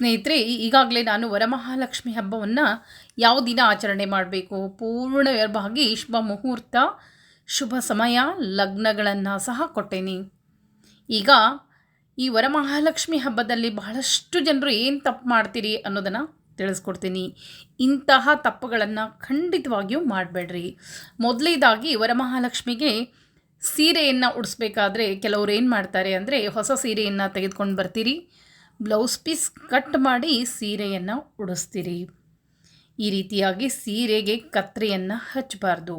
ಸ್ನೇಹಿತರೆ ಈಗಾಗಲೇ ನಾನು ವರಮಹಾಲಕ್ಷ್ಮಿ ಹಬ್ಬವನ್ನು ಯಾವ ದಿನ ಆಚರಣೆ ಮಾಡಬೇಕು? ಪೂರ್ಣವಾಗಿ ಶುಭ ಮುಹೂರ್ತ, ಶುಭ ಸಮಯ, ಲಗ್ನಗಳನ್ನು ಸಹ ಕೊಟ್ಟೇನಿ. ಈಗ ಈ ವರಮಹಾಲಕ್ಷ್ಮಿ ಹಬ್ಬದಲ್ಲಿ ಬಹಳಷ್ಟು ಜನರು ಏನು ತಪ್ಪು ಮಾಡ್ತೀರಿ ಅನ್ನೋದನ್ನು ತಿಳಿಸ್ಕೊಡ್ತೀನಿ. ಇಂತಹ ತಪ್ಪುಗಳನ್ನು ಖಂಡಿತವಾಗಿಯೂ ಮಾಡಬೇಡ್ರಿ. ಮೊದಲೇದಾಗಿ ವರಮಹಾಲಕ್ಷ್ಮಿಗೆ ಸೀರೆಯನ್ನು ಉಡಿಸ್ಬೇಕಾದ್ರೆ ಕೆಲವ್ರು ಏನು ಮಾಡ್ತಾರೆ ಅಂದರೆ ಹೊಸ ಸೀರೆಯನ್ನು ತೆಗೆದುಕೊಂಡು ಬರ್ತೀರಿ. ಬ್ಲೌಸ್ ಪೀಸ್ ಕಟ್ ಮಾಡಿ ಸೀರೆಯನ್ನು ಉಡಿಸ್ತೀರಿ. ಈ ರೀತಿಯಾಗಿ ಸೀರೆಗೆ ಕತ್ರಿಯನ್ನು ಹಚ್ಚಬಾರ್ದು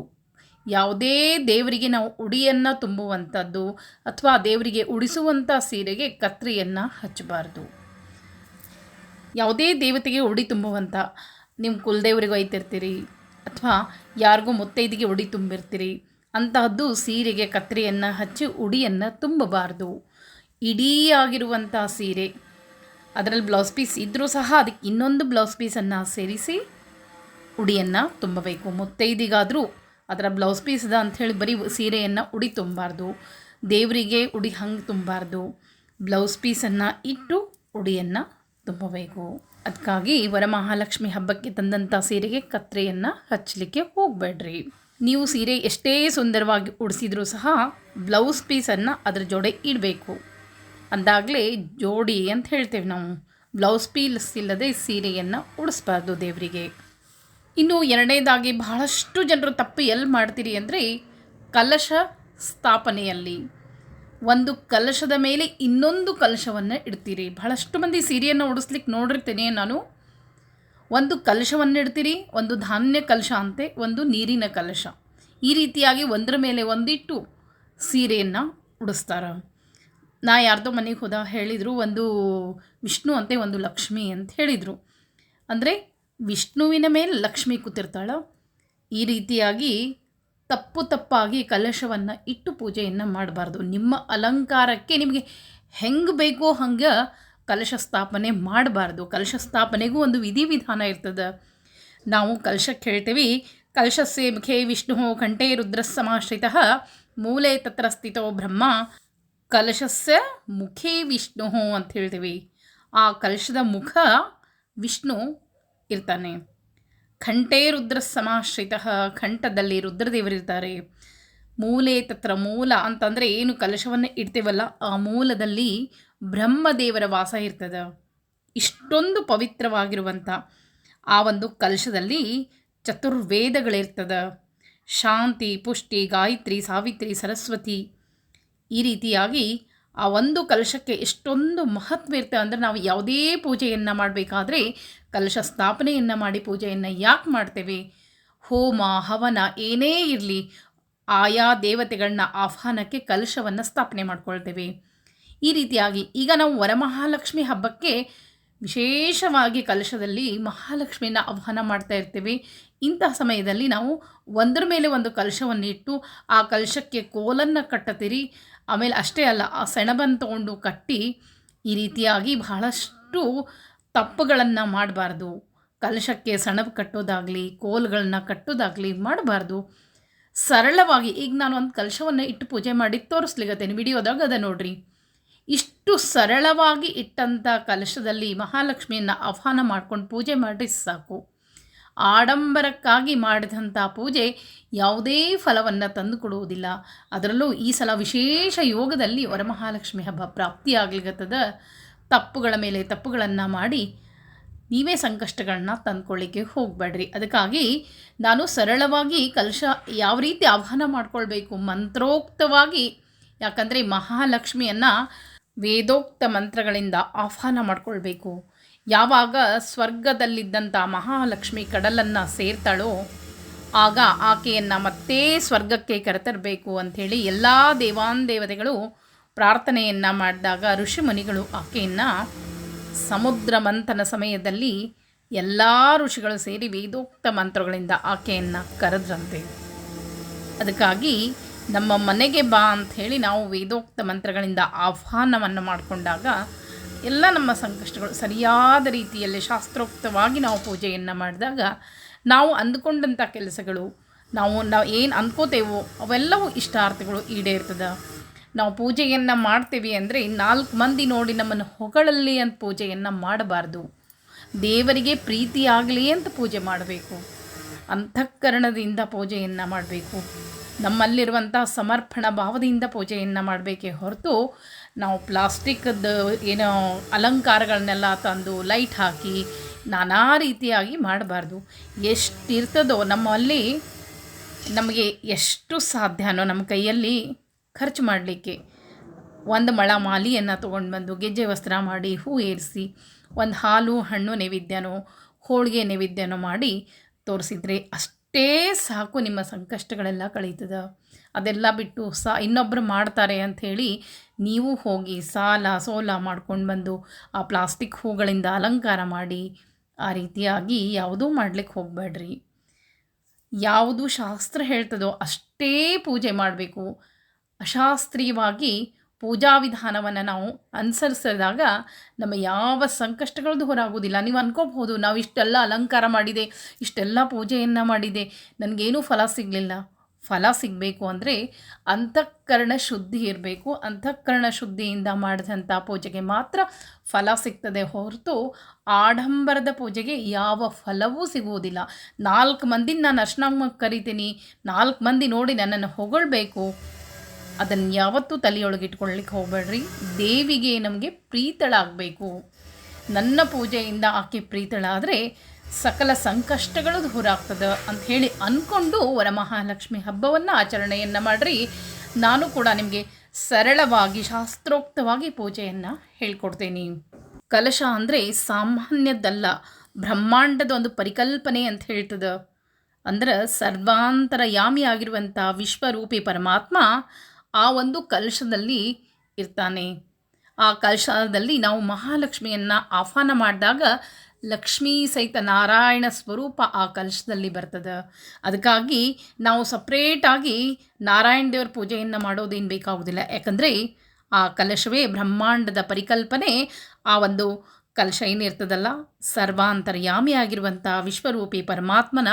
ಯಾವುದೇ ದೇವರಿಗೆ ನಾವು ಉಡಿಯನ್ನು ತುಂಬುವಂಥದ್ದು ಅಥವಾ ದೇವರಿಗೆ ಉಡಿಸುವಂಥ ಸೀರೆಗೆ ಕತ್ರಿಯನ್ನು ಹಚ್ಚಬಾರ್ದು ಯಾವುದೇ ದೇವತೆಗೆ ಉಡಿ ತುಂಬುವಂಥ ನಿಮ್ಮ ಕುಲದೇವರಿಗೂ ಒಯ್ತಿರ್ತೀರಿ ಅಥವಾ ಯಾರಿಗೂ ಮುತ್ತೈದಿಗೆ ಉಡಿ ತುಂಬಿರ್ತೀರಿ, ಅಂತಹದ್ದು ಸೀರೆಗೆ ಕತ್ರಿಯನ್ನು ಹಚ್ಚಿ ಉಡಿಯನ್ನು ತುಂಬಬಾರ್ದು. ಇಡೀ ಆಗಿರುವಂಥ ಸೀರೆ ಅದರಲ್ಲಿ ಬ್ಲೌಸ್ ಪೀಸ್ ಇದ್ದರೂ ಸಹ ಅದಕ್ಕೆ ಇನ್ನೊಂದು ಬ್ಲೌಸ್ ಪೀಸನ್ನು ಸೇರಿಸಿ ಉಡಿಯನ್ನು ತುಂಬಬೇಕು. ಮುತ್ತೈದಿಗಾದರೂ ಅದರ ಬ್ಲೌಸ್ ಪೀಸ್ದ ಅಂಥೇಳಿ ಬರೀ ಸೀರೆಯನ್ನು ಉಡಿ ತುಂಬಾರ್ದು. ದೇವರಿಗೆ ಉಡಿ ಹಂಗೆ ತುಂಬಾರ್ದು. ಬ್ಲೌಸ್ ಪೀಸನ್ನು ಇಟ್ಟು ಉಡಿಯನ್ನು ತುಂಬಬೇಕು. ಅದಕ್ಕಾಗಿ ವರಮಹಾಲಕ್ಷ್ಮಿ ಹಬ್ಬಕ್ಕೆ ತಂದಂಥ ಸೀರೆಗೆ ಕತ್ರೆಯನ್ನು ಹಚ್ಚಲಿಕ್ಕೆ ಹೋಗಬೇಡ್ರಿ. ನೀವು ಸೀರೆ ಎಷ್ಟೇ ಸುಂದರವಾಗಿ ಉಡಿಸಿದ್ರೂ ಸಹ ಬ್ಲೌಸ್ ಪೀಸನ್ನು ಅದರ ಜೋಡೆ ಇಡಬೇಕು. ಅಂದಾಗಲೇ ಜೋಡಿ ಅಂತ ಹೇಳ್ತೇವೆ ನಾವು. ಬ್ಲೌಸ್ ಪೀಲ್ಸ್ ಇಲ್ಲದೆ ಸೀರೆಯನ್ನು ಉಡಿಸ್ಬಾರ್ದು ದೇವರಿಗೆ. ಇನ್ನು ಎರಡನೇದಾಗಿ ಬಹಳಷ್ಟು ಜನರು ತಪ್ಪು ಎಲ್ಲಿ ಮಾಡ್ತೀರಿ ಅಂದರೆ ಕಲಶ ಸ್ಥಾಪನೆಯಲ್ಲಿ. ಒಂದು ಕಲಶದ ಮೇಲೆ ಇನ್ನೊಂದು ಕಲಶವನ್ನು ಇಡ್ತೀರಿ. ಬಹಳಷ್ಟು ಮಂದಿ ಸೀರೆಯನ್ನು ಉಡಿಸ್ಲಿಕ್ಕೆ ನೋಡಿರ್ತೇನೆ ನಾನು. ಒಂದು ಕಲಶವನ್ನು ಇಡ್ತೀರಿ, ಒಂದು ಧಾನ್ಯ ಕಲಶ ಅಂತೆ, ಒಂದು ನೀರಿನ ಕಲಶ. ಈ ರೀತಿಯಾಗಿ ಒಂದರ ಮೇಲೆ ಒಂದಿಟ್ಟು ಸೀರೆಯನ್ನು ಉಡಿಸ್ತಾರೆ. ನಾ ಯಾರ್ದೋ ಮನೆಗೆ ಹೋದ ಹೇಳಿದರು ಒಂದು ವಿಷ್ಣು ಅಂತೆ ಒಂದು ಲಕ್ಷ್ಮಿ ಅಂತ ಹೇಳಿದರು. ಅಂದರೆ ವಿಷ್ಣುವಿನ ಮೇಲೆ ಲಕ್ಷ್ಮಿ ಕೂತಿರ್ತಾಳೆ, ಈ ರೀತಿಯಾಗಿ ತಪ್ಪು ತಪ್ಪಾಗಿ ಕಲಶವನ್ನು ಇಟ್ಟು ಪೂಜೆಯನ್ನು ಮಾಡಬಾರ್ದು. ನಿಮ್ಮ ಅಲಂಕಾರಕ್ಕೆ ನಿಮಗೆ ಹೆಂಗೆ ಬೇಕೋ ಹಂಗೆ ಕಲಶ ಸ್ಥಾಪನೆ ಮಾಡಬಾರ್ದು. ಕಲಶ ಸ್ಥಾಪನೆಗೂ ಒಂದು ವಿಧಿವಿಧಾನ ಇರ್ತದೆ. ನಾವು ಕಲಶಕ್ಕೆ ಹೇಳ್ತೀವಿ ಕಲಶಸ್ಸೆ ಮುಖೇ ವಿಷ್ಣು, ಕಂಠೇ ರುದ್ರ ಸಮಾಶ್ರಿತ ಮೂಲೆ ತತ್ರ ಸ್ಥಿತೋ ಬ್ರಹ್ಮ ಕಲಶಸ್ಯ ಮುಖೇ ವಿಷ್ಣು ಅಂತ ಹೇಳ್ತೀವಿ ಆ ಕಲಶದ ಮುಖ ವಿಷ್ಣು ಇರ್ತಾನೆ. ಕಂಠೇ ರುದ್ರ ಸಮಾಶ್ರಿತ ಕಂಠದಲ್ಲಿ ರುದ್ರದೇವರಿರ್ತಾರೆ ಮೂಲೆ ತತ್ರ ಮೂಲ ಅಂತಂದರೆ ಏನು ಕಲಶವನ್ನು ಇಡ್ತೇವಲ್ಲ, ಆ ಮೂಲದಲ್ಲಿ ಬ್ರಹ್ಮದೇವರ ವಾಸ ಇರ್ತದೆ. ಇಷ್ಟೊಂದು ಪವಿತ್ರವಾಗಿರುವಂಥ ಆ ಒಂದು ಕಲಶದಲ್ಲಿ ಚತುರ್ವೇದಗಳಿರ್ತದೆ. ಶಾಂತಿ, ಪುಷ್ಟಿ, ಗಾಯತ್ರಿ, ಸಾವಿತ್ರಿ, ಸರಸ್ವತಿ ಈ ರೀತಿಯಾಗಿ ಆ ಒಂದು ಕಲಶಕ್ಕೆ ಎಷ್ಟೊಂದು ಮಹತ್ವ ಇರುತ್ತೆ ಅಂದರೆ ನಾವು ಯಾವುದೇ ಪೂಜೆಯನ್ನು ಮಾಡಬೇಕಾದ್ರೆ ಕಲಶ ಸ್ಥಾಪನೆಯನ್ನು ಮಾಡಿ ಪೂಜೆಯನ್ನು ಯಾಕೆ ಮಾಡ್ತೇವೆ? ಹೋಮ, ಹವನ ಏನೇ ಇರಲಿ ಆಯಾ ದೇವತೆಗಳನ್ನ ಆಹ್ವಾನಕ್ಕೆ ಕಲಶವನ್ನು ಸ್ಥಾಪನೆ ಮಾಡ್ಕೊಳ್ತೇವೆ. ಈ ರೀತಿಯಾಗಿ ಈಗ ನಾವು ವರಮಹಾಲಕ್ಷ್ಮಿ ಹಬ್ಬಕ್ಕೆ ವಿಶೇಷವಾಗಿ ಕಲಶದಲ್ಲಿ ಮಹಾಲಕ್ಷ್ಮಿನ ಆಹ್ವಾನ ಮಾಡ್ತಾ ಇರ್ತೀವಿ. ಇಂತಹ ಸಮಯದಲ್ಲಿ ನಾವು ಒಂದರ ಮೇಲೆ ಒಂದು ಕಲಶವನ್ನು ಇಟ್ಟು ಆ ಕಲಶಕ್ಕೆ ಕೋಲನ್ನು ಕಟ್ಟತೀರಿ. ಆಮೇಲೆ ಅಷ್ಟೇ ಅಲ್ಲ, ಆ ಸೆಣಬನ್ನು ತಗೊಂಡು ಕಟ್ಟಿ ಈ ರೀತಿಯಾಗಿ ಬಹಳಷ್ಟು ತಪ್ಪುಗಳನ್ನು ಮಾಡಬಾರ್ದು. ಕಲಶಕ್ಕೆ ಸೆಣಬು ಕಟ್ಟೋದಾಗಲಿ ಕೋಲ್ಗಳನ್ನ ಕಟ್ಟೋದಾಗಲಿ ಮಾಡಬಾರ್ದು. ಸರಳವಾಗಿ, ಈಗ ನಾನು ಒಂದು ಕಲಶವನ್ನು ಇಟ್ಟು ಪೂಜೆ ಮಾಡಿ ತೋರಿಸ್ಲಿಗತ್ತೇನೆ ವಿಡಿಯೋದಾಗ ಅದ ನೋಡ್ರಿ. ಇಷ್ಟು ಸರಳವಾಗಿ ಇಟ್ಟಂಥ ಕಲಶದಲ್ಲಿ ಮಹಾಲಕ್ಷ್ಮಿಯನ್ನು ಆಹ್ವಾನ ಮಾಡ್ಕೊಂಡು ಪೂಜೆ ಮಾಡಿ ಸಾಕು. ಆಡಂಬರಕ್ಕಾಗಿ ಮಾಡಿದಂಥ ಪೂಜೆ ಯಾವುದೇ ಫಲವನ್ನು ತಂದುಕೊಡುವುದಿಲ್ಲ ಅದರಲ್ಲೂ ಈ ಸಲ ವಿಶೇಷ ಯೋಗದಲ್ಲಿ ವರಮಹಾಲಕ್ಷ್ಮಿ ಹಬ್ಬ ಪ್ರಾಪ್ತಿಯಾಗ್ಲಿಗತ್ತದ ತಪ್ಪುಗಳ ಮೇಲೆ ತಪ್ಪುಗಳನ್ನು ಮಾಡಿ ನೀವೇ ಸಂಕಷ್ಟಗಳನ್ನ ತಂದ್ಕೊಳ್ಳಿಕ್ಕೆ ಹೋಗಬೇಡ್ರಿ. ಅದಕ್ಕಾಗಿ ನಾನು ಸರಳವಾಗಿ ಕಲಶ ಯಾವ ರೀತಿ ಆಹ್ವಾನ ಮಾಡ್ಕೊಳ್ಬೇಕು? ಮಂತ್ರೋಕ್ತವಾಗಿ. ಯಾಕಂದರೆ ಮಹಾಲಕ್ಷ್ಮಿಯನ್ನು ವೇದೋಕ್ತ ಮಂತ್ರಗಳಿಂದ ಆಹ್ವಾನ ಮಾಡಿಕೊಳ್ಬೇಕು. ಯಾವಾಗ ಸ್ವರ್ಗದಲ್ಲಿದ್ದಂಥ ಮಹಾಲಕ್ಷ್ಮಿ ಕಡಲನ್ನು ಸೇರ್ತಾಳೋ, ಆಗ ಆಕೆಯನ್ನು ಮತ್ತೆ ಸ್ವರ್ಗಕ್ಕೆ ಕರೆತರಬೇಕು ಅಂಥೇಳಿ ಎಲ್ಲ ದೇವಾನ್ ದೇವತೆಗಳು ಪ್ರಾರ್ಥನೆಯನ್ನು ಮಾಡಿದಾಗ ಋಷಿಮುನಿಗಳು ಆಕೆಯನ್ನು ಸಮುದ್ರ ಮಂಥನ ಸಮಯದಲ್ಲಿ ಎಲ್ಲ ಋಷಿಗಳು ಸೇರಿ ವೇದೋಕ್ತ ಮಂತ್ರಗಳಿಂದ ಆಕೆಯನ್ನು ಕರೆದ್ರಂತೆ. ಅದಕ್ಕಾಗಿ ನಮ್ಮ ಮನೆಗೆ ಬಾ ಅಂತ ಹೇಳಿ ನಾವು ವೇದೋಕ್ತ ಮಂತ್ರಗಳಿಂದ ಆಹ್ವಾನವನ್ನು ಮಾಡಿಕೊಂಡಾಗ ಎಲ್ಲ ನಮ್ಮ ಸಂಕಷ್ಟಗಳು ಸರಿಯಾದ ರೀತಿಯಲ್ಲಿ ಶಾಸ್ತ್ರೋಕ್ತವಾಗಿ ನಾವು ಪೂಜೆಯನ್ನು ಮಾಡಿದಾಗ ನಾವು ಅಂದುಕೊಂಡಂಥ ಕೆಲಸಗಳು, ನಾವು ನಾವು ಏನು ಅಂದ್ಕೋತೇವೋ ಅವೆಲ್ಲವೂ ಇಷ್ಟಾರ್ಥಗಳು ಈಡೇರ್ತದೆ. ನಾವು ಪೂಜೆಯನ್ನು ಮಾಡ್ತೀವಿ ಅಂದರೆ ನಾಲ್ಕು ಮಂದಿ ನೋಡಿ ನಮ್ಮನ್ನು ಹೊಗಳಲ್ಲಿ ಅಂತ ಪೂಜೆಯನ್ನು ಮಾಡಬಾರ್ದು. ದೇವರಿಗೆ ಪ್ರೀತಿಯಾಗಲಿ ಅಂತ ಪೂಜೆ ಮಾಡಬೇಕು. ಅಂತಃಕರಣದಿಂದ ಪೂಜೆಯನ್ನು ಮಾಡಬೇಕು. ನಮ್ಮಲ್ಲಿರುವಂಥ ಸಮರ್ಪಣ ಭಾವದಿಂದ ಪೂಜೆಯನ್ನು ಮಾಡಬೇಕೇ ಹೊರತು ನಾವು ಪ್ಲಾಸ್ಟಿಕ್ದು ಏನೋ ಅಲಂಕಾರಗಳನ್ನೆಲ್ಲ ತಂದು ಲೈಟ್ ಹಾಕಿ ನಾನಾ ರೀತಿಯಾಗಿ ಮಾಡಬಾರ್ದು. ಎಷ್ಟಿರ್ತದೋ ನಮ್ಮಲ್ಲಿ ನಮಗೆ ಎಷ್ಟು ಸಾಧ್ಯನೋ ನಮ್ಮ ಕೈಯಲ್ಲಿ ಖರ್ಚು ಮಾಡಲಿಕ್ಕೆ. ಒಂದು ಮಳ ಮಾಲಿಯನ್ನು ತೊಗೊಂಡು ಬಂದು ಗೆಜ್ಜೆ ವಸ್ತ್ರ ಮಾಡಿ ಹೂ ಏರಿಸಿ, ಒಂದು ಹಾಲು, ಹಣ್ಣು ನೈವೇದ್ಯನೋ, ಹೋಳಿಗೆ ನೈವೇದ್ಯನೋ ಮಾಡಿ ತೋರಿಸಿದರೆ ಅಷ್ಟೇ ಸಾಕು ನಿಮ್ಮ ಸಂಕಷ್ಟಗಳೆಲ್ಲ ಕಳೀತದ. ಅದೆಲ್ಲ ಬಿಟ್ಟು ಸಾ ಇನ್ನೊಬ್ಬರು ಮಾಡ್ತಾರೆ ಅಂಥೇಳಿ ನೀವು ಹೋಗಿ ಸಾಲ ಸೋಲ ಮಾಡ್ಕೊಂಡು ಬಂದು ಆ ಪ್ಲಾಸ್ಟಿಕ್ ಹೂಗಳಿಂದ ಅಲಂಕಾರ ಮಾಡಿ ಆ ರೀತಿಯಾಗಿ ಯಾವುದೂ ಮಾಡ್ಲಿಕ್ಕೆ ಹೋಗಬೇಡ್ರಿ. ಯಾವುದು ಶಾಸ್ತ್ರ ಹೇಳ್ತದೋ ಅಷ್ಟೇ ಪೂಜೆ ಮಾಡಬೇಕು. ಅಶಾಸ್ತ್ರೀಯವಾಗಿ ಪೂಜಾ ವಿಧಾನವನ್ನು ನಾವು ಅನುಸರಿಸಿದಾಗ ನಮ್ಮ ಯಾವ ಸಂಕಷ್ಟಗಳದ್ದು ದೂರ ಆಗೋದಿಲ್ಲ ನೀವು ಅನ್ಕೋಬಹುದು, ನಾವು ಇಷ್ಟೆಲ್ಲ ಅಲಂಕಾರ ಮಾಡಿದೆ, ಇಷ್ಟೆಲ್ಲ ಪೂಜೆಯನ್ನು ಮಾಡಿದೆ, ನನಗೇನೂ ಫಲ ಸಿಗಲಿಲ್ಲ. ಫಲ ಸಿಗಬೇಕು ಅಂದರೆ ಅಂತಃಕರಣ ಶುದ್ಧಿ ಇರಬೇಕು. ಅಂತಃಕರಣ ಶುದ್ಧಿಯಿಂದ ಮಾಡಿದಂಥ ಪೂಜೆಗೆ ಮಾತ್ರ ಫಲ ಸಿಗ್ತದೆ ಹೊರತು ಆಡಂಬರದ ಪೂಜೆಗೆ ಯಾವ ಫಲವೂ ಸಿಗುವುದಿಲ್ಲ. ನಾಲ್ಕು ಮಂದಿನ ನಾನು ಅರ್ಶನಾಗ ಕರಿತೀನಿ, ನಾಲ್ಕು ಮಂದಿ ನೋಡಿ ನನ್ನನ್ನು ಹೊಗಳ್ಬೇಕು. ಅದನ್ನು ಯಾವತ್ತೂ ತಲೆಯೊಳಗೆ ಇಟ್ಕೊಳ್ಳಿಕ್ಕೆ ಹೋಗಬೇಡ್ರಿ. ದೇವಿಗೆ ನಮಗೆ ಪ್ರೀತಳಾಗಬೇಕು. ನನ್ನ ಪೂಜೆಯಿಂದ ಆಕೆ ಪ್ರೀತಳಾದರೆ ಸಕಲ ಸಂಕಷ್ಟಗಳು ದೂರ ಆಗ್ತದೆ ಅಂತ ಹೇಳಿ ಅಂದ್ಕೊಂಡು ವರಮಹಾಲಕ್ಷ್ಮಿ ಹಬ್ಬವನ್ನು ಆಚರಣೆಯನ್ನು ಮಾಡಿರಿ. ನಾನು ಕೂಡ ನಿಮಗೆ ಸರಳವಾಗಿ, ಶಾಸ್ತ್ರೋಕ್ತವಾಗಿ ಪೂಜೆಯನ್ನು ಹೇಳ್ಕೊಡ್ತೇನೆ. ಕಲಶ ಅಂದರೆ ಸಾಮಾನ್ಯದ್ದಲ್ಲ, ಬ್ರಹ್ಮಾಂಡದ ಒಂದು ಪರಿಕಲ್ಪನೆ ಅಂತ ಹೇಳ್ತದೆ. ಅಂದ್ರೆ ಸರ್ವಾಂತರಯಾಮಿ ಆಗಿರುವಂಥ ವಿಶ್ವರೂಪಿ ಪರಮಾತ್ಮ ಆ ಒಂದು ಕಲಶದಲ್ಲಿ ಇರ್ತಾನೆ. ಆ ಕಲಶದಲ್ಲಿ ನಾವು ಮಹಾಲಕ್ಷ್ಮಿಯನ್ನು ಆಹ್ವಾನ ಮಾಡಿದಾಗ ಲಕ್ಷ್ಮೀ ಸಹಿತ ನಾರಾಯಣ ಸ್ವರೂಪ ಆ ಕಲಶದಲ್ಲಿ ಬರ್ತದೆ. ಅದಕ್ಕಾಗಿ ನಾವು ಸಪ್ರೇಟಾಗಿ ನಾರಾಯಣ ದೇವ್ರ ಪೂಜೆಯನ್ನು ಮಾಡೋದೇನು ಬೇಕಾಗೋದಿಲ್ಲ. ಯಾಕಂದರೆ ಆ ಕಲಶವೇ ಬ್ರಹ್ಮಾಂಡದ ಪರಿಕಲ್ಪನೆ. ಆ ಒಂದು ಕಲಶ ಏನಿರ್ತದಲ್ಲ ಸರ್ವಾಂತರ್ಯಾಮಿಯಾಗಿರುವಂಥ ವಿಶ್ವರೂಪಿ ಪರಮಾತ್ಮನ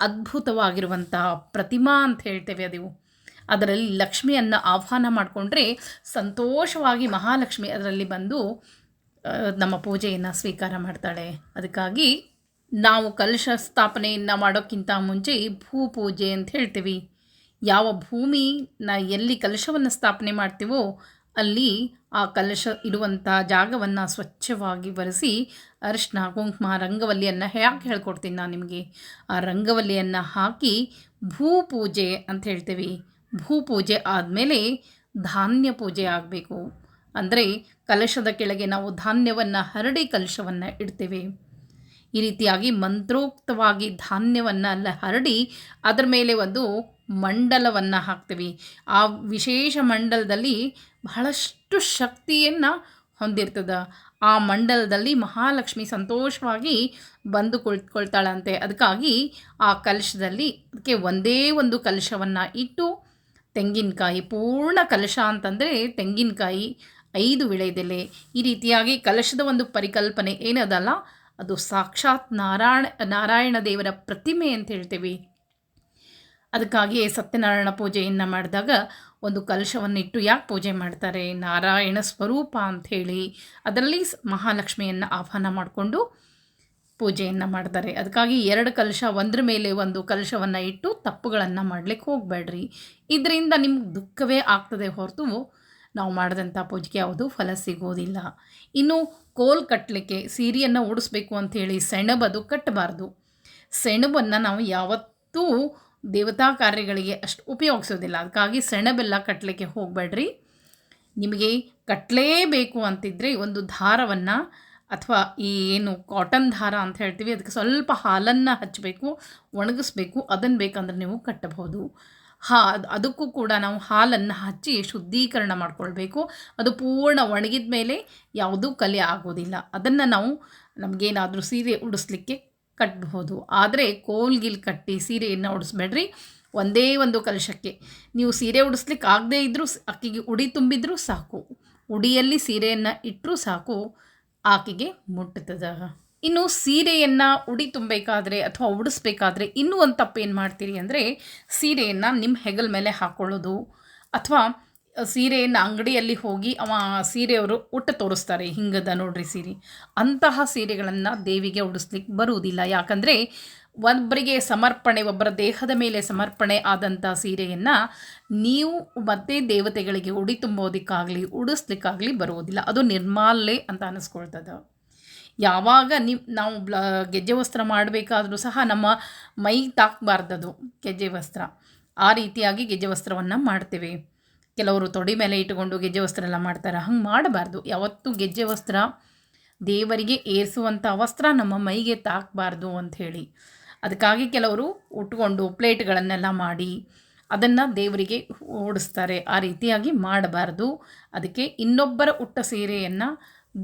ಅದ್ಭುತವಾಗಿರುವಂಥ ಪ್ರತಿಮಾ ಅಂತ ಹೇಳ್ತೇವೆ ಅದು ಅದರಲ್ಲಿ ಲಕ್ಷ್ಮಿಯನ್ನು ಆಹ್ವಾನ ಮಾಡಿಕೊಂಡ್ರೆ ಸಂತೋಷವಾಗಿ ಮಹಾಲಕ್ಷ್ಮಿ ಅದರಲ್ಲಿ ಬಂದು ನಮ್ಮ ಪೂಜೆಯನ್ನು ಸ್ವೀಕಾರ ಮಾಡ್ತಾಳೆ. ಅದಕ್ಕಾಗಿ ನಾವು ಕಲಶ ಸ್ಥಾಪನೆಯನ್ನು ಮಾಡೋಕ್ಕಿಂತ ಮುಂಚೆ ಭೂ ಪೂಜೆ ಅಂತ ಹೇಳ್ತೀವಿ. ಯಾವ ಭೂಮಿ ನಾ ಎಲ್ಲಿ ಕಲಶವನ್ನು ಸ್ಥಾಪನೆ ಮಾಡ್ತೀವೋ ಅಲ್ಲಿ ಆ ಕಲಶ ಇಡುವಂಥ ಜಾಗವನ್ನು ಸ್ವಚ್ಛವಾಗಿ ಬರೆಸಿ ಅರಿಶಿನ ಕುಂಕುಮ ರಂಗವಲ್ಲಿಯನ್ನು ಯಾಕೆ ಹೇಳ್ಕೊಡ್ತೀನಿ ನಾನು ನಿಮಗೆ? ಆ ರಂಗವಲ್ಲಿಯನ್ನು ಹಾಕಿ ಭೂ ಪೂಜೆ ಅಂತ ಹೇಳ್ತೀವಿ. ಭೂ ಪೂಜೆ ಆದಮೇಲೆ ಧಾನ್ಯ ಪೂಜೆ ಆಗಬೇಕು. ಅಂದರೆ ಕಲಶದ ಕೆಳಗೆ ನಾವು ಧಾನ್ಯವನ್ನು, ಹರಡಿ ಕಲಶವನ್ನು ಇಡ್ತೇವೆ. ಈ ರೀತಿಯಾಗಿ ಮಂತ್ರೋಕ್ತವಾಗಿ ಧಾನ್ಯವನ್ನು ಅಲ್ಲ ಹರಡಿ ಅದರ ಮೇಲೆ ಒಂದು ಮಂಡಲವನ್ನು ಹಾಕ್ತೀವಿ. ಆ ವಿಶೇಷ ಮಂಡಲದಲ್ಲಿ ಬಹಳಷ್ಟು ಶಕ್ತಿಯನ್ನು ಹೊಂದಿರ್ತದೆ. ಆ ಮಂಡಲದಲ್ಲಿ ಮಹಾಲಕ್ಷ್ಮಿ ಸಂತೋಷವಾಗಿ ಬಂದು ಕುಳಿತುಕೊಳ್ತಾಳಂತೆ ಅದಕ್ಕಾಗಿ ಆ ಕಲಶದಲ್ಲಿ ಅದಕ್ಕೆ ಒಂದೇ ಒಂದು ಕಲಶವನ್ನು ಇಟ್ಟು ತೆಂಗಿನಕಾಯಿ ಪೂರ್ಣ ಕಲಶ ಅಂತಂದರೆ ತೆಂಗಿನಕಾಯಿ ಐದು ವಿಳೆದೆಲೆ. ಈ ರೀತಿಯಾಗಿ ಕಲಶದ ಒಂದು ಪರಿಕಲ್ಪನೆ ಏನದಲ್ಲ, ಅದು ಸಾಕ್ಷಾತ್ ನಾರಾಯಣ ನಾರಾಯಣ ದೇವರ ಪ್ರತಿಮೆ ಅಂತ ಹೇಳ್ತೀವಿ. ಅದಕ್ಕಾಗಿ ಸತ್ಯನಾರಾಯಣ ಪೂಜೆಯನ್ನು ಮಾಡಿದಾಗ ಒಂದು ಕಲಶವನ್ನು ಇಟ್ಟು ಯಾಕೆ ಪೂಜೆ ಮಾಡ್ತಾರೆ? ನಾರಾಯಣ ಸ್ವರೂಪ ಅಂಥೇಳಿ ಅದರಲ್ಲಿ ಮಹಾಲಕ್ಷ್ಮಿಯನ್ನು ಆಹ್ವಾನ ಮಾಡಿಕೊಂಡು ಪೂಜೆಯನ್ನು ಮಾಡ್ತಾರೆ. ಅದಕ್ಕಾಗಿ ಎರಡು ಕಲಶ ಒಂದ್ರ ಮೇಲೆ ಒಂದು ಕಲಶವನ್ನು ಇಟ್ಟು ತಪ್ಪುಗಳನ್ನು ಮಾಡಲಿಕ್ಕೆ ಹೋಗಬೇಡ್ರಿ. ಇದರಿಂದ ನಿಮ್ಗೆ ದುಃಖವೇ ಆಗ್ತದೆ ಹೊರತು ನಾವು ಮಾಡಿದಂಥ ಪೂಜೆಗೆ ಯಾವುದು ಫಲ ಸಿಗೋದಿಲ್ಲ. ಇನ್ನು ಕೋಲ್ ಕಟ್ಟಲಿಕ್ಕೆ ಸೀರೆಯನ್ನು ಉಡಿಸ್ಬೇಕು ಅಂಥೇಳಿ ಸೆಣಬದು ಕಟ್ಟಬಾರ್ದು ಸೆಣಬನ್ನು ನಾವು ಯಾವತ್ತೂ ದೇವತಾ ಕಾರ್ಯಗಳಿಗೆ ಅಷ್ಟು ಉಪಯೋಗಿಸೋದಿಲ್ಲ. ಅದಕ್ಕಾಗಿ ಸೆಣಬೆಲ್ಲ ಕಟ್ಟಲಿಕ್ಕೆ ಹೋಗಬೇಡ್ರಿ. ನಿಮಗೆ ಕಟ್ಟಲೇಬೇಕು ಅಂತಿದ್ದರೆ ಒಂದು ದಾರವನ್ನು ಅಥವಾ ಈ ಏನು ಕಾಟನ್ ದಾರ ಅಂತ ಹೇಳ್ತೀವಿ, ಅದಕ್ಕೆ ಸ್ವಲ್ಪ ಹಾಲನ್ನು ಹಚ್ಚಬೇಕು ಒಣಗಿಸ್ಬೇಕು ಅದನ್ನು ಬೇಕಂದ್ರೆ ನೀವು ಕಟ್ಟಬಹುದು. ಹಾ, ಅದ್- ಅದಕ್ಕೂ ಕೂಡ ನಾವು ಹಾಲನ್ನು ಹಚ್ಚಿ ಶುದ್ಧೀಕರಣ ಮಾಡಿಕೊಳ್ಬೇಕು. ಅದು ಪೂರ್ಣ ಒಣಗಿದ ಮೇಲೆ ಯಾವುದೂ ಕಲೆ ಆಗೋದಿಲ್ಲ. ಅದನ್ನು ನಾವು ನಮಗೇನಾದರೂ ಸೀರೆ ಉಡಿಸ್ಲಿಕ್ಕೆ ಕಟ್ಟಬಹುದು ಆದರೆ ಕೋಲ್ಗಿಲ್ ಕಟ್ಟಿ ಸೀರೆಯನ್ನು ಉಡಿಸ್ಬೇಡ್ರಿ. ಒಂದೇ ಒಂದು ಕಲಶಕ್ಕೆ. ನೀವು ಸೀರೆ ಉಡಿಸ್ಲಿಕ್ಕೆ ಆಗದೇ ಇದ್ದರೂ ಅಕ್ಕಿಗೆ ಉಡಿ ತುಂಬಿದ್ರೂ ಸಾಕು. ಉಡಿಯಲ್ಲಿ ಸೀರೆಯನ್ನು ಇಟ್ಟರೂ ಸಾಕು. ಆಕೆಗೆ ಮುಟ್ಟುತ್ತದೆ. ಇನ್ನು ಸೀರೆಯನ್ನು ಉಡಿ ತುಂಬಬೇಕಾದ್ರೆ ಅಥವಾ ಉಡಿಸ್ಬೇಕಾದ್ರೆ ಇನ್ನೂ ಒಂದು ಏನು ಮಾಡ್ತೀರಿ ಅಂದರೆ ಸೀರೆಯನ್ನು ನಿಮ್ಮ ಹೆಗಲ ಮೇಲೆ ಹಾಕ್ಕೊಳ್ಳೋದು ಅಥವಾ ಸೀರೆಯನ್ನು ಅಂಗಡಿಯಲ್ಲಿ ಹೋಗಿ ಅವ ಸೀರೆಯವರು ಉಟ್ಟು ತೋರಿಸ್ತಾರೆ, ಹಿಂಗದ ನೋಡ್ರಿ ಸೀರೆ. ಅಂತಹ ಸೀರೆಗಳನ್ನು ದೇವಿಗೆ ಉಡಿಸ್ಲಿಕ್ಕೆ ಬರುವುದಿಲ್ಲ. ಯಾಕಂದರೆ ಒಬ್ಬರಿಗೆ ಸಮರ್ಪಣೆ, ಒಬ್ಬರ ದೇಹದ ಮೇಲೆ ಸಮರ್ಪಣೆ ಆದಂಥ ಸೀರೆಯನ್ನು ನೀವು ಮತ್ತೆ ದೇವತೆಗಳಿಗೆ ಉಡಿ ತುಂಬೋದಕ್ಕಾಗಲಿ, ಉಡಿಸ್ಲಿಕ್ಕಾಗಲಿ ಬರುವುದಿಲ್ಲ. ಅದು ನಿರ್ಮಾಲ್ಯ ಅಂತ ಅನಿಸ್ಕೊಳ್ತದೆ. ಯಾವಾಗ ನೀವು ನಾವು ಬ್ಲ, ಗೆಜ್ಜೆ ವಸ್ತ್ರ ಮಾಡಬೇಕಾದ್ರೂ ಸಹ ನಮ್ಮ ಮೈ ತಾಕಬಾರ್ದದು ಗೆಜ್ಜೆ ವಸ್ತ್ರ. ಆ ರೀತಿಯಾಗಿ ಗೆಜ್ಜೆ ವಸ್ತ್ರವನ್ನು ಮಾಡ್ತೇವೆ. ಕೆಲವರು ತೊಡಿ ಮೇಲೆ ಇಟ್ಟುಕೊಂಡು ಗೆಜ್ಜೆ ವಸ್ತ್ರ ಎಲ್ಲ ಮಾಡ್ತಾರೆ. ಹಂಗೆ ಮಾಡಬಾರ್ದು. ಯಾವತ್ತೂ ಗೆಜ್ಜೆ ವಸ್ತ್ರ ದೇವರಿಗೆ ಏರಿಸುವಂಥ ವಸ್ತ್ರ ನಮ್ಮ ಮೈಗೆ ತಾಕಬಾರ್ದು ಅಂಥೇಳಿ ಅದಕ್ಕಾಗಿ ಕೆಲವರು ಉಟ್ಕೊಂಡು ಪ್ಲೇಟ್ಗಳನ್ನೆಲ್ಲ ಮಾಡಿ ಅದನ್ನು ದೇವರಿಗೆ ಓಡಿಸ್ತಾರೆ. ಆ ರೀತಿಯಾಗಿ ಮಾಡಬಾರ್ದು. ಅದಕ್ಕೆ ಇನ್ನೊಬ್ಬರ ಉಟ್ಟ ಸೀರೆಯನ್ನು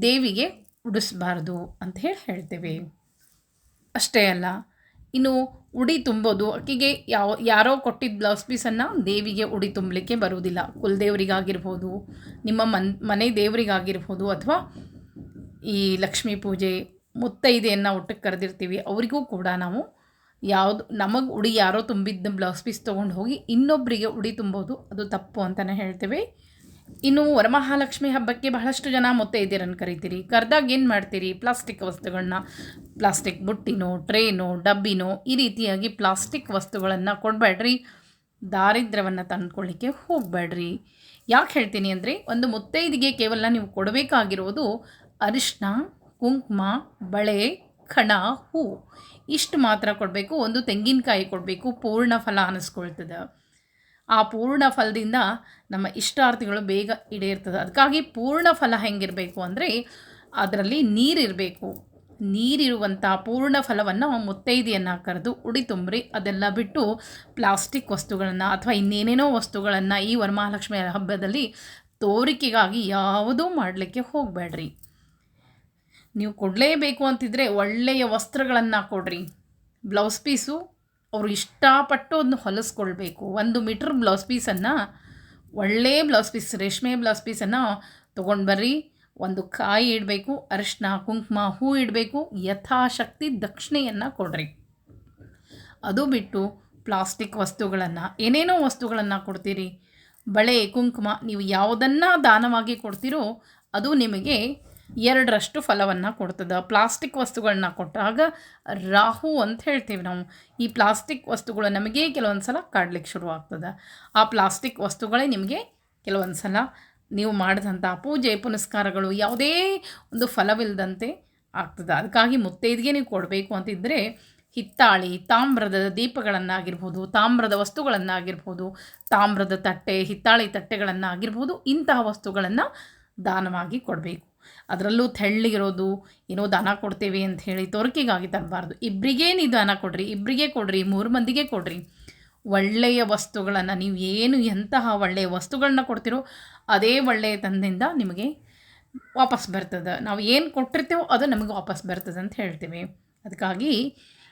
ದೇವಿಗೆ ಉಡಿಸ್ಬಾರ್ದು ಅಂತ ಹೇಳಿ ಹೇಳ್ತೇವೆ. ಅಷ್ಟೇ ಅಲ್ಲ, ಇನ್ನು ಉಡಿ ತುಂಬೋದು. ಆಕೆಗೆ ಯಾವ, ಯಾರೋ ಕೊಟ್ಟಿದ್ದ ಬ್ಲೌಸ್ ಪೀಸನ್ನು ದೇವಿಗೆ ಉಡಿ ತುಂಬಲಿಕ್ಕೆ ಬರುವುದಿಲ್ಲ. ಕುಲದೇವರಿಗಾಗಿರ್ಬೋದು, ನಿಮ್ಮ ಮನ್, ಮನೆ ದೇವರಿಗಾಗಿರ್ಬೋದು ಅಥವಾ ಈ ಲಕ್ಷ್ಮೀ ಪೂಜೆ ಮುತ್ತೈದೆಯನ್ನು ಊಟಕ್ಕೆ ಕರೆದಿರ್ತೀವಿ, ಅವರಿಗೂ ಕೂಡ ನಾವು ಯಾವುದು, ನಮಗೆ ಉಡಿ ಯಾರೋ ತುಂಬಿದ್ದ ಬ್ಲೌಸ್ ಪೀಸ್ ತೊಗೊಂಡು ಹೋಗಿ ಇನ್ನೊಬ್ಬರಿಗೆ ಉಡಿ ತುಂಬೋದು, ಅದು ತಪ್ಪು ಅಂತಲೇ ಹೇಳ್ತೇವೆ. ಇನ್ನು ವರಮಹಾಲಕ್ಷ್ಮಿ ಹಬ್ಬಕ್ಕೆ ಬಹಳಷ್ಟು ಜನ ಮುತ್ತೈದೆಯರನ್ನು ಕರಿತೀರಿ. ಕರೆದಾಗ ಏನು ಮಾಡ್ತೀರಿ? ಪ್ಲಾಸ್ಟಿಕ್ ವಸ್ತುಗಳನ್ನ ಪ್ಲಾಸ್ಟಿಕ್ ಬುಟ್ಟಿನೋ, ಟ್ರೇನೋ, ಡಬ್ಬಿನೋ, ಈ ರೀತಿಯಾಗಿ ಪ್ಲಾಸ್ಟಿಕ್ ವಸ್ತುಗಳನ್ನು ಕೊಡಬೇಡ್ರಿ ದಾರಿದ್ರ್ಯವನ್ನು ತಂದ್ಕೊಳ್ಳಿಕ್ಕೆ ಹೋಗಬೇಡ್ರಿ ಯಾಕೆ ಹೇಳ್ತೀನಿ ಅಂದರೆ, ಒಂದು ಮುತ್ತೈದಿಗೆ ಕೇವಲ ನೀವು ಕೊಡಬೇಕಾಗಿರೋದು ಅರಿಶಿನ ಕುಂಕುಮ, ಬಳೆ ಖಣ ಹೂ. ಇಷ್ಟು ಮಾತ್ರ ಕೊಡಬೇಕು, ಒಂದು ತೆಂಗಿನಕಾಯಿ ಕೊಡಬೇಕು, ಪೂರ್ಣ ಫಲ ಅನ್ನಿಸ್ಕೊಳ್ತದೆ ಆ ಪೂರ್ಣ ಫಲದಿಂದ ನಮ್ಮ ಇಷ್ಟಾರ್ಥಿಗಳು ಬೇಗ ಈಡೇರ್ತದೆ. ಅದಕ್ಕಾಗಿ ಪೂರ್ಣ ಫಲ ಹೆಂಗಿರಬೇಕು ಅಂದರೆ ಅದರಲ್ಲಿ ನೀರಿರಬೇಕು. ನೀರಿರುವಂಥ ಪೂರ್ಣ ಫಲವನ್ನು ಮುತ್ತೈದೆಯನ್ನು ಕರೆದು ಉಡಿ ತುಂಬ್ರಿ, ಅದೆಲ್ಲ ಬಿಟ್ಟು ಪ್ಲಾಸ್ಟಿಕ್ ವಸ್ತುಗಳನ್ನು ಅಥವಾ ಇನ್ನೇನೇನೋ ವಸ್ತುಗಳನ್ನು ಈ ವರಮಹಾಲಕ್ಷ್ಮಿ ಹಬ್ಬದಲ್ಲಿ ತೋರಿಕೆಗಾಗಿ ಯಾವುದೂ ಮಾಡಲಿಕ್ಕೆ ಹೋಗಬೇಡ್ರಿ. ನೀವು ಕೊಡಲೇಬೇಕು ಅಂತಿದ್ರೆ ಒಳ್ಳೆಯ ವಸ್ತ್ರಗಳನ್ನು ಕೊಡ್ರಿ. ಬ್ಲೌಸ್ ಪೀಸು ಅವರು ಇಷ್ಟಪಟ್ಟು ಅದನ್ನು ಹೊಲಿಸ್ಕೊಳ್ಬೇಕು. ಒಂದು ಮೀಟ್ರ್ ಬ್ಲೌಸ್ ಪೀಸನ್ನು ಒಳ್ಳೆಯ ಬ್ಲೌಸ್ ಪೀಸ್, ರೇಷ್ಮೆ ಬ್ಲೌಸ್ ಪೀಸನ್ನು ತೊಗೊಂಡು ಬರ್ರಿ. ಒಂದು ಕಾಯಿ ಇಡಬೇಕು ಅರಿಶಿನ ಕುಂಕುಮ, ಹೂ ಇಡಬೇಕು, ಯಥಾಶಕ್ತಿ ದಕ್ಷಿಣೆಯನ್ನು ಕೊಡ್ರಿ. ಅದು ಬಿಟ್ಟು ಪ್ಲಾಸ್ಟಿಕ್ ವಸ್ತುಗಳನ್ನು, ಏನೇನೋ ವಸ್ತುಗಳನ್ನು ಕೊಡ್ತೀರಿ. ಬಳೆ, ಕುಂಕುಮ, ನೀವು ಯಾವುದನ್ನು ದಾನವಾಗಿ ಕೊಡ್ತೀರೋ ಅದು ನಿಮಗೆ ಎರಡರಷ್ಟು ಫಲವನ್ನು ಕೊಡ್ತದೆ. ಪ್ಲಾಸ್ಟಿಕ್ ವಸ್ತುಗಳನ್ನ ಕೊಟ್ಟಾಗ ರಾಹು ಅಂತ ಹೇಳ್ತೀವಿ ನಾವು. ಈ ಪ್ಲಾಸ್ಟಿಕ್ ವಸ್ತುಗಳು ನಮಗೆ ಕೆಲವೊಂದು ಸಲ ಕಾಡ್ಲಿಕ್ಕೆ ಶುರುವಾಗ್ತದೆ. ಆ ಪ್ಲಾಸ್ಟಿಕ್ ವಸ್ತುಗಳೇ ನಿಮಗೆ ಕೆಲವೊಂದು ಸಲ ನೀವು ಮಾಡಿದಂಥ ಪೂಜೆ, ಪುನಸ್ಕಾರಗಳು ಯಾವುದೇ ಒಂದು ಫಲವಿಲ್ಲದಂತೆ ಆಗ್ತದೆ. ಅದಕ್ಕಾಗಿ ಮುತ್ತೈದಿಗೆ ನೀವು ಕೊಡಬೇಕು ಅಂತಿದ್ದರೆ ಹಿತ್ತಾಳಿ, ತಾಮ್ರದ ದೀಪಗಳನ್ನಾಗಿರ್ಬೋದು, ತಾಮ್ರದ ವಸ್ತುಗಳನ್ನಾಗಿರ್ಬೋದು, ತಾಮ್ರದ ತಟ್ಟೆ, ಹಿತ್ತಾಳಿ ತಟ್ಟೆಗಳನ್ನಾಗಿರ್ಬೋದು ಇಂತಹ ವಸ್ತುಗಳನ್ನು ದಾನವಾಗಿ ಕೊಡಬೇಕು. ಅದರಲ್ಲೂ ತೆಳ್ಳಗಿರೋದು, ಏನೋ ದಾನ ಕೊಡ್ತೇವೆ ಅಂತ ಹೇಳಿ ತೋರಿಕೆಗಾಗಿ ತರಬಾರ್ದು. ಇಬ್ಬರಿಗೇ ನೀವು ದಾನ ಕೊಡ್ರಿ ಇಬ್ಬರಿಗೆ ಕೊಡ್ರಿ, ಮೂರು ಮಂದಿಗೆ ಕೊಡ್ರಿ. ಒಳ್ಳೆಯ ವಸ್ತುಗಳನ್ನು ನೀವು ಏನು ಎಂತಹ ಒಳ್ಳೆಯ ವಸ್ತುಗಳನ್ನ ಕೊಡ್ತೀರೋ, ಅದೇ ಒಳ್ಳೆಯ ತಂದಿಂದ ನಿಮಗೆ ವಾಪಸ್ ಬರ್ತದೆ. ನಾವು ಏನು ಕೊಟ್ಟಿರ್ತೇವೋ ಅದು ನಮಗೆ ವಾಪಸ್ ಬರ್ತದೆ ಅಂತ ಹೇಳ್ತೀವಿ. ಅದಕ್ಕಾಗಿ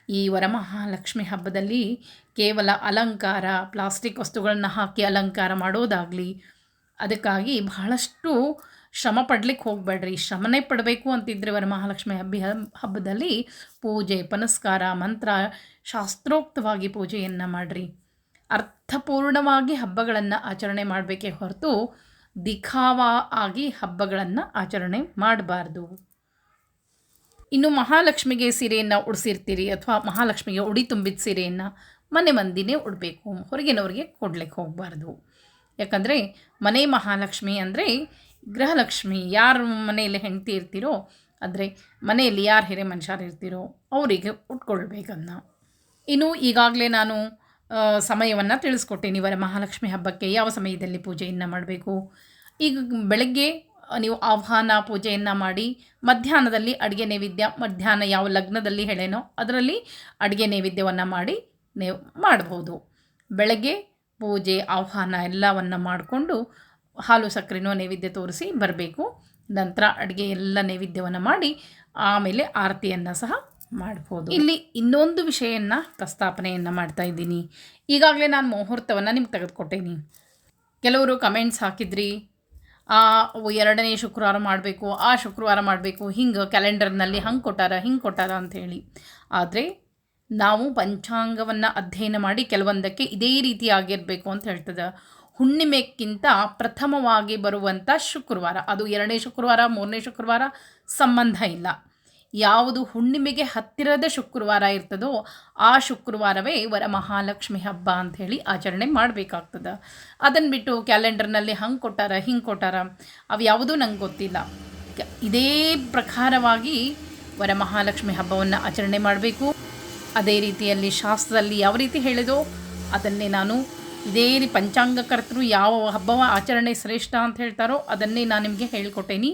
ಈ ವರಮಹಾಲಕ್ಷ್ಮಿ ಹಬ್ಬದಲ್ಲಿ ಕೇವಲ ಅಲಂಕಾರ, ಪ್ಲಾಸ್ಟಿಕ್ ವಸ್ತುಗಳನ್ನ ಹಾಕಿ ಅಲಂಕಾರ ಮಾಡೋದಾಗಲಿ, ಅದಕ್ಕಾಗಿ ಬಹಳಷ್ಟು ಶ್ರಮ ಪಡ್ಲಿಕ್ಕೆ ಹೋಗಬೇಡ್ರಿ. ಶ್ರಮನೇ ಪಡಬೇಕು ಅಂತಿದ್ರೆ ವರಮಹಾಲಕ್ಷ್ಮಿ ಹಬ್ಬ ಹಬ್ಬದಲ್ಲಿ. ಪೂಜೆ, ಪುನಸ್ಕಾರ, ಮಂತ್ರ, ಶಾಸ್ತ್ರೋಕ್ತವಾಗಿ ಪೂಜೆಯನ್ನು ಮಾಡಿರಿ. ಅರ್ಥಪೂರ್ಣವಾಗಿ ಹಬ್ಬಗಳನ್ನು ಆಚರಣೆ ಮಾಡಬೇಕೇ ಹೊರತು ದಿಖಾವ ಆಗಿ ಹಬ್ಬಗಳನ್ನು ಆಚರಣೆ ಮಾಡಬಾರ್ದು. ಇನ್ನು ಮಹಾಲಕ್ಷ್ಮಿಗೆ ಸೀರೆಯನ್ನು ಉಡಿಸಿರ್ತೀರಿ ಅಥವಾ ಮಹಾಲಕ್ಷ್ಮಿಗೆ ಉಡಿ ತುಂಬಿದ ಸೀರೆಯನ್ನು ಮನೆ ಮಂದಿನೇ ಉಡಬೇಕು. ಹೊರಗಿನವ್ರಿಗೆ ಕೊಡ್ಲಿಕ್ಕೆ ಹೋಗಬಾರ್ದು. ಯಾಕಂದರೆ ಮನೆ ಮಹಾಲಕ್ಷ್ಮಿ ಅಂದರೆ ಗೃಹಲಕ್ಷ್ಮಿ ಯಾರ ಮನೆಯಲ್ಲಿ ಹೆಂಡತಿ ಇರ್ತೀರೋ ಅಂದರೆ ಮನೆಯಲ್ಲಿ ಯಾರು ಹಿರೇ ಮನುಷ್ಯರು ಇರ್ತೀರೋ, ಅವರಿಗೆ ಉಟ್ಕೊಳ್ಬೇಕನ್ನ. ಇನ್ನು ಈಗಾಗಲೇ ನಾನು ಸಮಯವನ್ನು ತಿಳಿಸ್ಕೊಟ್ಟೆ ಇವರ ಮಹಾಲಕ್ಷ್ಮಿ ಹಬ್ಬಕ್ಕೆ ಯಾವ ಸಮಯದಲ್ಲಿ ಪೂಜೆಯನ್ನು ಮಾಡಬೇಕು? ಈಗ ಬೆಳಗ್ಗೆ ನೀವು ಆಹ್ವಾನ ಪೂಜೆಯನ್ನು ಮಾಡಿ, ಮಧ್ಯಾಹ್ನದಲ್ಲಿ ಅಡುಗೆ ನೈವೇದ್ಯ, ಮಧ್ಯಾಹ್ನ ಯಾವ ಲಗ್ನದಲ್ಲಿ ಹೇಳೇನೋ ಅದರಲ್ಲಿ ಅಡುಗೆ ನೈವೇದ್ಯವನ್ನು ಮಾಡಿ ನೀವು ಮಾಡ್ಬೋದು. ಬೆಳಗ್ಗೆ ಪೂಜೆ, ಆಹ್ವಾನ ಎಲ್ಲವನ್ನು ಮಾಡಿಕೊಂಡು ಹಾಲು ಸಕ್ಕರೆನೋ ನೈವೇದ್ಯ ತೋರಿಸಿ ಬರಬೇಕು. ನಂತರ ಅಡುಗೆ ಎಲ್ಲ ನೈವೇದ್ಯವನ್ನು ಮಾಡಿ ಆಮೇಲೆ ಆರತಿಯನ್ನು ಸಹ ಮಾಡ್ಬೋದು. ಇಲ್ಲಿ ಇನ್ನೊಂದು ವಿಷಯವನ್ನು ಪ್ರಸ್ತಾಪನೆಯನ್ನು ಮಾಡ್ತಾ ಇದ್ದೀನಿ. ಈಗಾಗಲೇ ನಾನು ಮುಹೂರ್ತವನ್ನು ನಿಮ್ಗೆ ತೆಗೆದುಕೊಟ್ಟೇನಿ. ಕೆಲವರು ಕಮೆಂಟ್ಸ್ ಹಾಕಿದ್ರಿ, ಆ ಎರಡನೇ ಶುಕ್ರವಾರ ಮಾಡಬೇಕು, ಆ ಶುಕ್ರವಾರ ಮಾಡಬೇಕು, ಹಿಂಗೆ ಕ್ಯಾಲೆಂಡರ್ನಲ್ಲಿ ಹಂಗೆ ಕೊಟ್ಟಾರ, ಹಿಂಗೆ ಕೊಟ್ಟಾರ ಅಂಥೇಳಿ ಆದರೆ ನಾವು ಪಂಚಾಂಗವನ್ನು ಅಧ್ಯಯನ ಮಾಡಿ ಕೆಲವೊಂದಕ್ಕೆ ಇದೇ ರೀತಿ ಆಗಿರಬೇಕು ಅಂತ ಹೇಳ್ತದೆ. ಹುಣ್ಣಿಮೆಕ್ಕಿಂತ ಪ್ರಥಮವಾಗಿ ಬರುವಂಥ ಶುಕ್ರವಾರ. ಅದು ಎರಡನೇ ಶುಕ್ರವಾರ, ಮೂರನೇ ಶುಕ್ರವಾರ ಸಂಬಂಧ ಇಲ್ಲ. ಯಾವುದು ಹುಣ್ಣಿಮೆಗೆ ಹತ್ತಿರದ ಶುಕ್ರವಾರ ಇರ್ತದೋ ಆ ಶುಕ್ರವಾರವೇ ವರಮಹಾಲಕ್ಷ್ಮಿ ಹಬ್ಬ ಅಂಥೇಳಿ ಆಚರಣೆ ಮಾಡಬೇಕಾಗ್ತದೆ. ಅದನ್ನು ಬಿಟ್ಟು ಕ್ಯಾಲೆಂಡರ್ನಲ್ಲಿ ಹಂಗೆ ಕೊಟ್ಟಾರ, ಹಿಂಗೆ ಕೊಟ್ಟಾರ, ಅವು ಯಾವುದೂ ನಂಗೆ ಗೊತ್ತಿಲ್ಲ. ಇದೇ ಪ್ರಕಾರವಾಗಿ ವರಮಹಾಲಕ್ಷ್ಮಿ ಹಬ್ಬವನ್ನು ಆಚರಣೆ ಮಾಡಬೇಕು. ಅದೇ ರೀತಿಯಲ್ಲಿ ಶಾಸ್ತ್ರದಲ್ಲಿ ಯಾವ ರೀತಿ ಹೇಳಿದೋ ಅದನ್ನೇ ನಾನು ಇದೇ ರೀ ಪಂಚಾಂಗಕರ್ತರು ಯಾವ ಹಬ್ಬವ ಆಚರಣೆ ಶ್ರೇಷ್ಠ ಅಂತ ಹೇಳ್ತಾರೋ ಅದನ್ನೇ ನಾನು ನಿಮಗೆ ಹೇಳ್ಕೊಟ್ಟೇನಿ.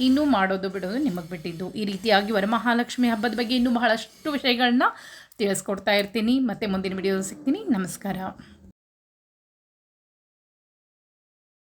ಇನ್ನೂ ಮಾಡೋದು ಬಿಡೋದು ನಿಮಗೆ ಬಿಟ್ಟಿದ್ದು. ಈ ರೀತಿಯಾಗಿ ವರಮಹಾಲಕ್ಷ್ಮಿ ಹಬ್ಬದ ಬಗ್ಗೆ ಇನ್ನೂ ಬಹಳಷ್ಟು ವಿಷಯಗಳನ್ನ ತಿಳಿಸ್ಕೊಡ್ತಾ ಇರ್ತೀನಿ. ಮತ್ತೆ ಮುಂದಿನ ವಿಡಿಯೋ ಸಿಗ್ತೀನಿ. ನಮಸ್ಕಾರ.